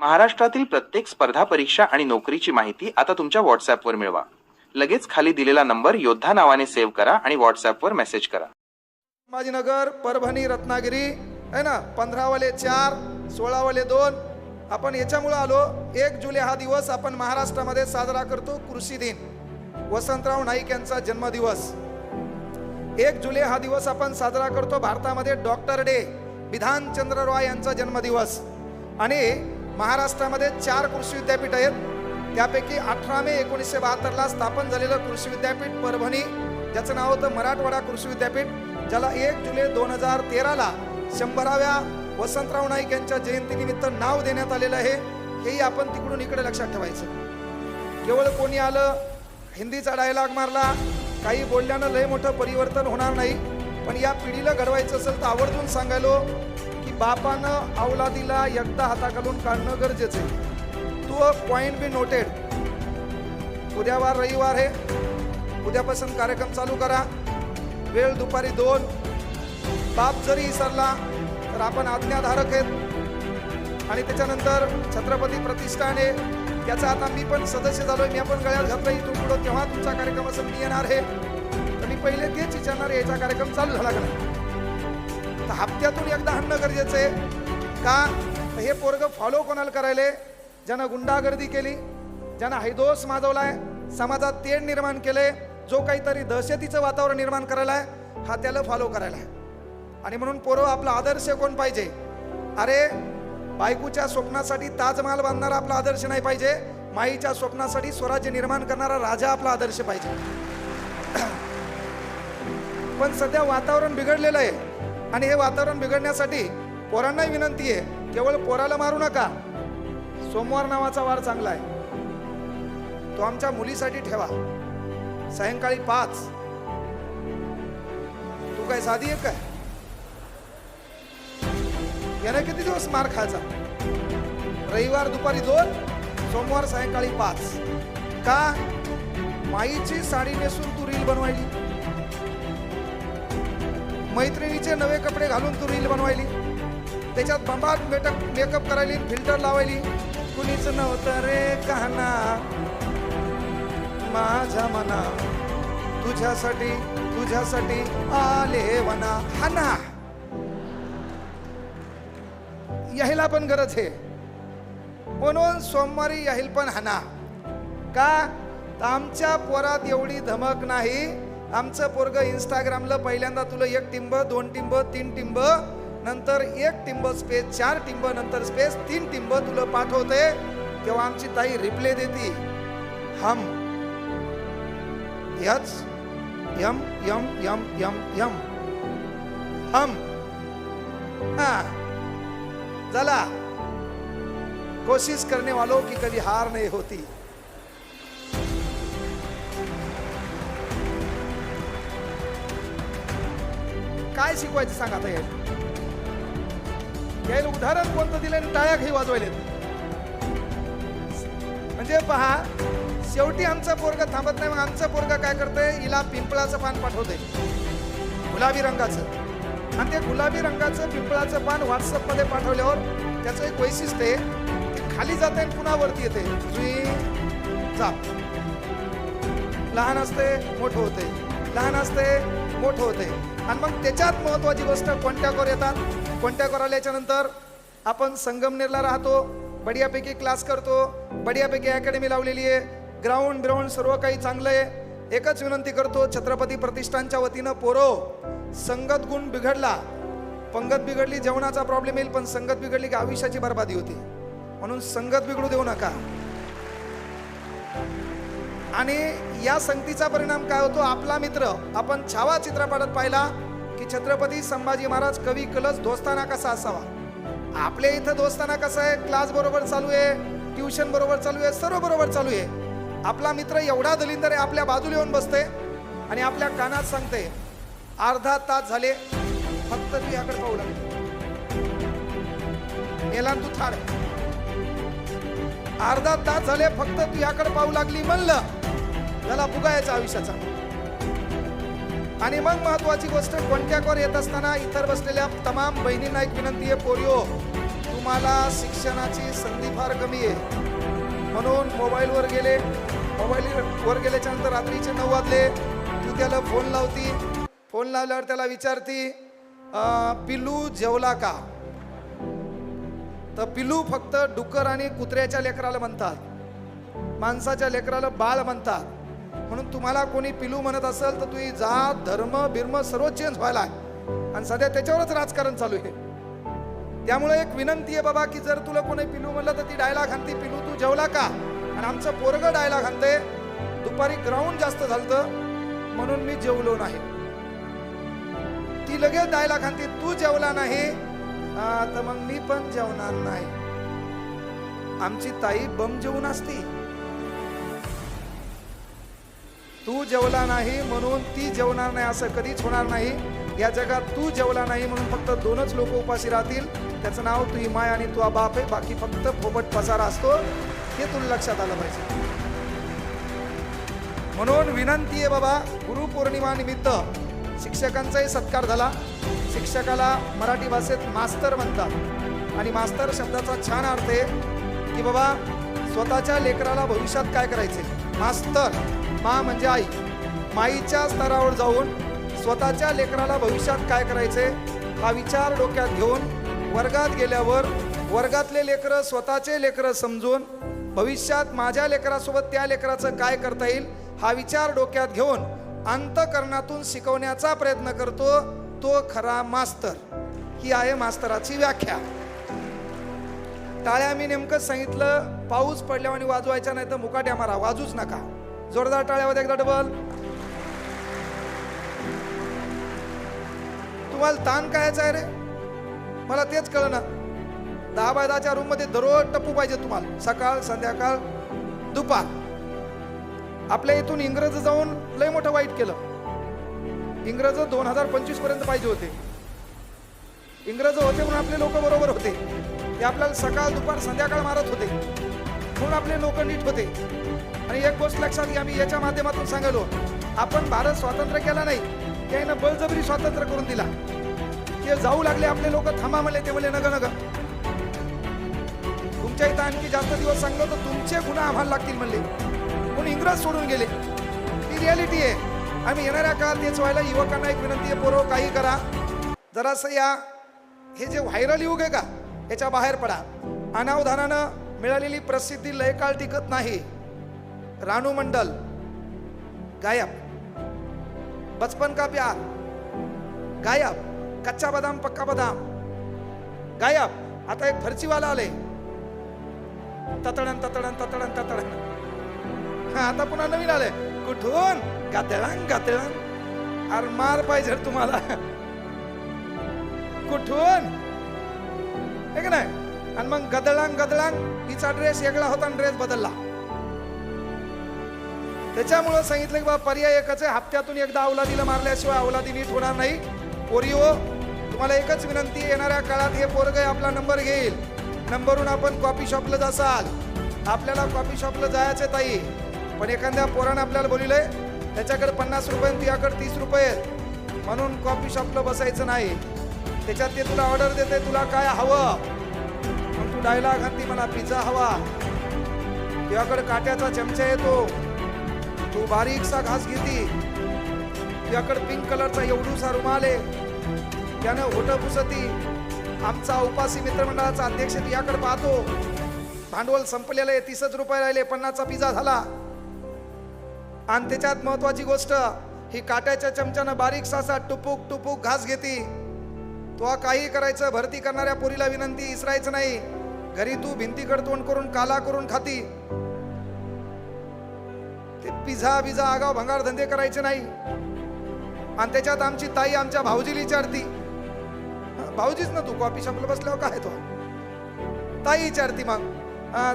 महाराष्ट्रातील प्रत्येक स्पर्धा परीक्षा आणि नोकरीची माहिती आता तुमच्या व्हॉट्सअपवर मिळवा. लगेच खाली दिलेला नंबर योद्धा नावाने सेव्ह करा आणि व्हॉट्सअपवर मेसेज करा. संभाजीनगर परभणी रत्नागिरी आहे ना? पंधरावाले चार सोळावाले दोन. आपण याच्यामुळं आलो. एक जुलै हा दिवस आपण महाराष्ट्रामध्ये साजरा करतो कृषी दिन. वसंतराव नाईक यांचा जन्मदिवस. एक जुलै हा दिवस आपण साजरा करतो भारतामध्ये डॉक्टर डे. विधानचंद्र रॉय यांचा जन्मदिवस. आणि महाराष्ट्रामध्ये चार कृषी विद्यापीठ आहेत. त्यापैकी अठरा मे एकोणीसशे बहात्तरला स्थापन झालेलं कृषी विद्यापीठ परभणी. ज्याचं नाव होतं मराठवाडा कृषी विद्यापीठ. ज्याला एक जुलै दोन हजार तेराला शंभराव्या वसंतराव नाईक यांच्या जयंतीनिमित्त नाव देण्यात आलेलं आहे. हेही आपण तिकडून इकडे लक्षात ठेवायचं. केवळ कोणी आलं हिंदीचा डायलॉग मारला काही बोलल्यानं लय मोठं परिवर्तन होणार नाही. पण या पिढीला घडवायचं असेल तर आवर्जून सांगायलो बापानं अवलादीला एकदा हाताखालून काढणं गरजेचं आहे. तो पॉईंट बी नोटेड उद्या वार रविवार आहे. उद्यापासून कार्यक्रम चालू करा. वेळ दुपारी दोन. बाप जरी विसरला तर आपण आज्ञाधारक आहेत. आणि त्याच्यानंतर छत्रपती प्रतिष्ठान आहे. याचा आता मी पण सदस्य झालो मी आपण गळ्यात घातलं इथून पुढं. तेव्हा तुमचा कार्यक्रम असं मी येणार आहे. तर मी पहिले तेच विचारणार याचा कार्यक्रम चालू झाला का नाही? तर हप्त्यातून एकदा आणणं गरजेचं आहे. का? तर हे पोरग फॉलो कोणाला करायले? ज्यानं गुंडागर्दी केली ज्यानं हैदोस माजवलाय समाजात तेढ निर्माण केले जो काहीतरी दहशतीचं वातावरण निर्माण करायला आहे हा त्याला फॉलो करायला आहे आणि म्हणून पोरं आपला आदर्श कोण पाहिजे? अरे बायकूच्या स्वप्नासाठी ताजमहाल बांधणारा आपला आदर्श नाही पाहिजे. माईच्या स्वप्नासाठी स्वराज्य निर्माण करणारा राजा आपला आदर्श पाहिजे. पण सध्या वातावरण बिघडलेलं आहे. आणि हे वातावरण बिघडण्यासाठी पोरांनाही विनंती आहे केवळ पोराला मारू नका. सोमवार नावाचा वार चांगला आहे. तो आमच्या मुलीसाठी ठेवा. सायंकाळी पाच. तू काय साधी आहे? काय याने किती दिवस मार खायचा? रविवार दुपारी दोन सोमवार सायंकाळी पाच. का? माईची साडी नेसून तू रील बनवायली? मैत्रिणीचे नवे कपडे घालून तू रील बनवायली? त्याच्यात बंबात मेटअप मेकअप करायली फिल्टर लावायली. कुणीच नव्हतं रे कहना माझ्या मना तुझ्यासाठी तुझ्यासाठी आले वना. हाना यायला पण गरज आहे. म्हणून सोमवारी याहील पण हाना का? आमच्या पोरात एवढी धमक नाही. आमचं पोरग इंस्टाग्रामला पहिल्यांदा तुला एक टिंब दोन टिंब तीन टिंब नंतर एक टिंब स्पेस चार टिंब नंतर स्पेस तीन टिंब तुला पाठवते. तेव्हा आमची ताई रिप्ले देते हम यच यम यम यम यम यम हम. हा चला. कोशिश करने वालों की कभी हार नहीं होती. काय शिकवायचं सांगा आता यायला यायला उदाहरण कोणतं दिलं आणि टाळ्या काही वाजवायला म्हणजे पहा शेवटी आमचा पोरगा थांबत नाही मग आमचा पोरगा काय करतंय? हिला पिंपळाचं पान पाठवतंय. गुलाबी रंगाचं. आणि ते गुलाबी रंगाचं पिंपळाचं पान व्हॉट्सअपमध्ये पाठवल्यावर त्याचं एक वैशिष्ट्य आहे ते खाली जाते आणि पुन्हा वरती येते जुई जा. लहान असते मोठं होते लहान असते मोठं होते. आणि मग त्याच्यात महत्वाची गोष्ट कोणत्या कोर येतात? कोणत्या कोर आल्याच्यानंतर आपण संगमनेरला राहतो बढियापैकी क्लास करतो बढियापैकी अकॅडमी लावलेली आहे ग्राउंड ग्राउंड सर्व काही चांगलं आहे. एकच विनंती करतो छत्रपती प्रतिष्ठानच्या वतीनं पोरो संगत गुण बिघडला पंगत बिघडली जेवणाचा प्रॉब्लेम येईल पण संगत बिघडली की आयुष्याची बर्बादी होती. म्हणून संगत बिघडू देऊ नका. आणि या संगतीचा परिणाम काय होतो? आपला मित्र आपण छावा चित्रपटात पाहिला की छत्रपती संभाजी महाराज कवी कलश दोस्ताना कसा असावा? आपल्या इथं दोस्ताना कसं आहे? क्लास बरोबर चालू आहे ट्युशन बरोबर चालू आहे सर्व बरोबर चालू आहे. आपला मित्र एवढा दलिंदर आहे आपल्या बाजूला येऊन बसते आणि आपल्या कानात सांगते अर्धा तास झाले फक्त तू याकडे पाहू लागतो तू थार अर्धा तास झाले फक्त तू याकडे पाहू लागली म्हणलं. त्याला फुगायचा आयुष्याचा. आणि मग महत्वाची गोष्ट कोणत्या येत असताना इतर बसलेल्या तमाम बहिणींना एक विनंती आहे पोरिओ तुम्हाला शिक्षणाची संधी फार कमी आहे. म्हणून मोबाईलवर गेले. मोबाईलवर गेल्याच्यानंतर रात्रीचे नऊ वाजले. तू त्याला फोन लावती. फोन लावल्यावर त्याला विचारती पिल्लू जेवला का? तर पिल्लू फक्त डुक्कर आणि कुत्र्याच्या लेकराला म्हणतात. माणसाच्या लेकराला बाळ म्हणतात. म्हणून तुम्हाला कोणी पिलू म्हणत असेल तर तुझी जात धर्म बिर्म सर्व चेंज व्हायला आहे. आणि सध्या त्याच्यावरच राजकारण चालू आहे. त्यामुळे एक विनंती आहे बाबा की जर तुला कोणी पिलू म्हणलं तर ती डायला आणते पिलू तू जेवला का? आणि आमचं पोरग डायला आणते दुपारी ग्राउंड जास्त झालतं म्हणून मी जेवलो नाही. ती लगेच डायला आणते तू जेवला नाही "हा, तर मग मी पण जेवणार नाही. आमची ताई बम जेवून असती. तू जेवला नाही म्हणून ती जेवणार नाही असं कधीच होणार नाही. या जगात तू जेवला नाही म्हणून फक्त दोनच लोक उपाशी राहतील. त्याचं नाव तुझी माय आणि तुझा बाप आहे. बाकी फक्त फोबट पसारा असतो. हे तुला लक्षात आलं पाहिजे. म्हणून विनंती आहे बाबा गुरुपौर्णिमानिमित्त शिक्षकांचाही सत्कार झाला. शिक्षकाला मराठी भाषेत मास्तर म्हणतात. आणि मास्तर शब्दाचा छान अर्थ आहे की बाबा स्वतःच्या लेकराला भविष्यात काय करायचे मास्तर मा म्हणजे आई. माईच्या स्तरावर जाऊन स्वतःच्या लेकराला भविष्यात काय करायचे हा विचार डोक्यात घेऊन वर्गात गेल्यावर वर्गातले लेकरं स्वतःचे लेकरं समजून भविष्यात माझ्या लेकरासोबत त्या लेकराचं काय करता येईल? हा विचार डोक्यात घेऊन अंतकरणातून शिकवण्याचा प्रयत्न करतो. तो खरा मास्तर ही आहे मास्तराची व्याख्या. टाळ्या मी नेमकंच सांगितलं पाऊस पडल्यावर आणि वाजवायच्या नाही तर मुकाट्या मारा वाजूच नका. जोरदार टाळ्यावर एकदा डबल तुम्हाला ताण कायचा आहे रे? मला तेच कळना. दहा बाय दहाच्या रूममध्ये दररोज टप्पू पाहिजे तुम्हाला सकाळ संध्याकाळ दुपार. आपल्या इथून इंग्रज जाऊन लय मोठं वाईट केलं. इंग्रज दोन हजार पंचवीसपर्यंत पाहिजे होते. इंग्रज होते म्हणून आपले लोक बरोबर होते. ते आपल्याला सकाळ दुपार संध्याकाळ मारत होते. म्हणून आपले लोक नीट होते. आणि एक गोष्ट लक्षात घ्या मी याच्या माध्यमातून सांगालो. आपण भारत स्वातंत्र्य केला नाही त्यानं बळजबरी स्वातंत्र्य करून दिला. ते जाऊ लागले आपले लोक थांबा म्हणले ते म्हणले नग नग. तुमच्या इथं आणखी जास्त दिवस सांगलो तर तुमचे गुन्हा आम्हाला लागतील म्हणले. म्हणून इंग्रज सोडून गेले. ही रियालिटी आहे. आम्ही येणाऱ्या काळात तेच व्हायला युवकांना एक विनंती आहे पोरो काही करा. जरासं या हे जे व्हायरल युग आहे का याच्या बाहेर पडा. अनावधानानं मिळालेली प्रसिद्धी लय काळ टिकत नाही. रानू मंडल गायब. बचपन का प्यार? गायब. कच्चा बदाम पक्का बदाम. गायब. आता एक फरचीवाला आले. ततडन ततडन ततडन ततडन. हा आता पुन्हा नवीन आले. कुठून गातळांग गातळांग. अरे मार पाहिजे तुम्हाला. कुठून? हे नाही? आणि मग गदळांग गदळांग हिचा ड्रेस वेगळा होता आणि ड्रेस बदलला. त्याच्यामुळं सांगितलं की बाबा पर्याय एकच आहे. हप्त्यातून एकदा अवलादीला मारल्याशिवाय अवलादी नीट होणार नाही. पोरिओ तुम्हाला एकच विनंती येणाऱ्या काळात हे पोरग आपला नंबर घेईल. नंबरवरून आपण कॉफी शॉपला जासाल. आपल्याला कॉफी शॉपला जायचं ताई. पण एखाद्या पोरानं आपल्याला बोलिलंय त्याच्याकडे पन्नास रुपये तुझ्याकडे तीस रुपये आहेत. म्हणून कॉफी शॉपला बसायचं नाही. त्याच्यात ते तुला ऑर्डर देते तुला काय हवं? मग तू डायलॉग आणती मला पिझ्झा हवा. तुझ्याकडे काट्याचा चमचा येतो. तू बारीकसा घास घेती. तुझ्याकडे पिंक कलरचा एवढूसा रुमाल आहे. त्यानं होटं पुसती. आमचा उपासी मित्रमंडळाचा अध्यक्ष तुझ्याकडे पाहतो. भांडवल संपलेलं आहे तीसच रुपये राहिले पन्नासचा पिझ्झा झाला. आणि त्याच्यात महत्वाची गोष्ट ही काट्याच्या चमच्यानं बारीक सासा टुपूक टुपूक घास घेती. तो काही करायचं भरती करणाऱ्या पोरीला विनंती इसरायचं नाही. घरी तू भिंतीकड तोंड करून काला करून खाती. ते पिझ्झा बिझा आगाव भंगार धंदे करायचे नाही. आणि त्याच्यात आमची ताई आमच्या भाऊजीला विचारती. भाऊजीच ना तू कॉपी संपलं बसल्यावर काय तो? ताई विचारती मग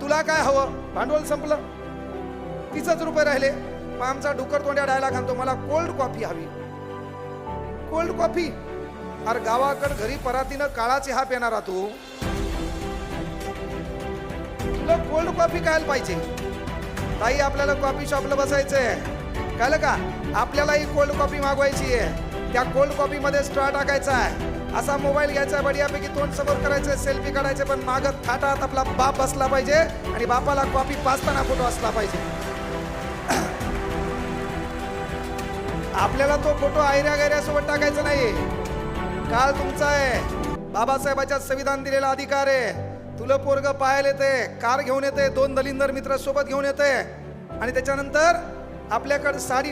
तुला काय हवं? भांडवल संपलं? तीसच रुपये राहिले. मग आमचा डुकर तोंड्या डायला घालतो मला कोल्ड कॉफी हवी. कोल्ड कॉफी अरे गावाकड घरी परातीनं काळा चहा पेणारा तू. तुला कोल्ड कॉफी खायला पाहिजे? ताई आपल्याला कॉफी शॉपला बसायचंय. कळलं का? आपल्यालाही कोल्ड कॉफी मागवायची आहे. त्या कोल्ड कॉफी मध्ये स्ट्रॉ टाकायचा आहे. असा मोबाईल घ्यायचा बढियापैकी तोंड समोर करायचं सेल्फी काढायचे पण मागत थाटात आपला बाप बसला पाहिजे आणि बापाला कॉफी पाचताना फोटो असला पाहिजे. आपल्याला तो फोटो आयऱ्या गैऱ्यासोबत टाकायचा नाही. काल तुमचा आहे. बाबासाहेबाच्या संविधान दिलेला अधिकार आहे. तुला पोरग पाहायला येते कार घेऊन येते दोन दलिंदर मित्र सोबत घेऊन येते आणि त्याच्यानंतर आपल्याकडे साडी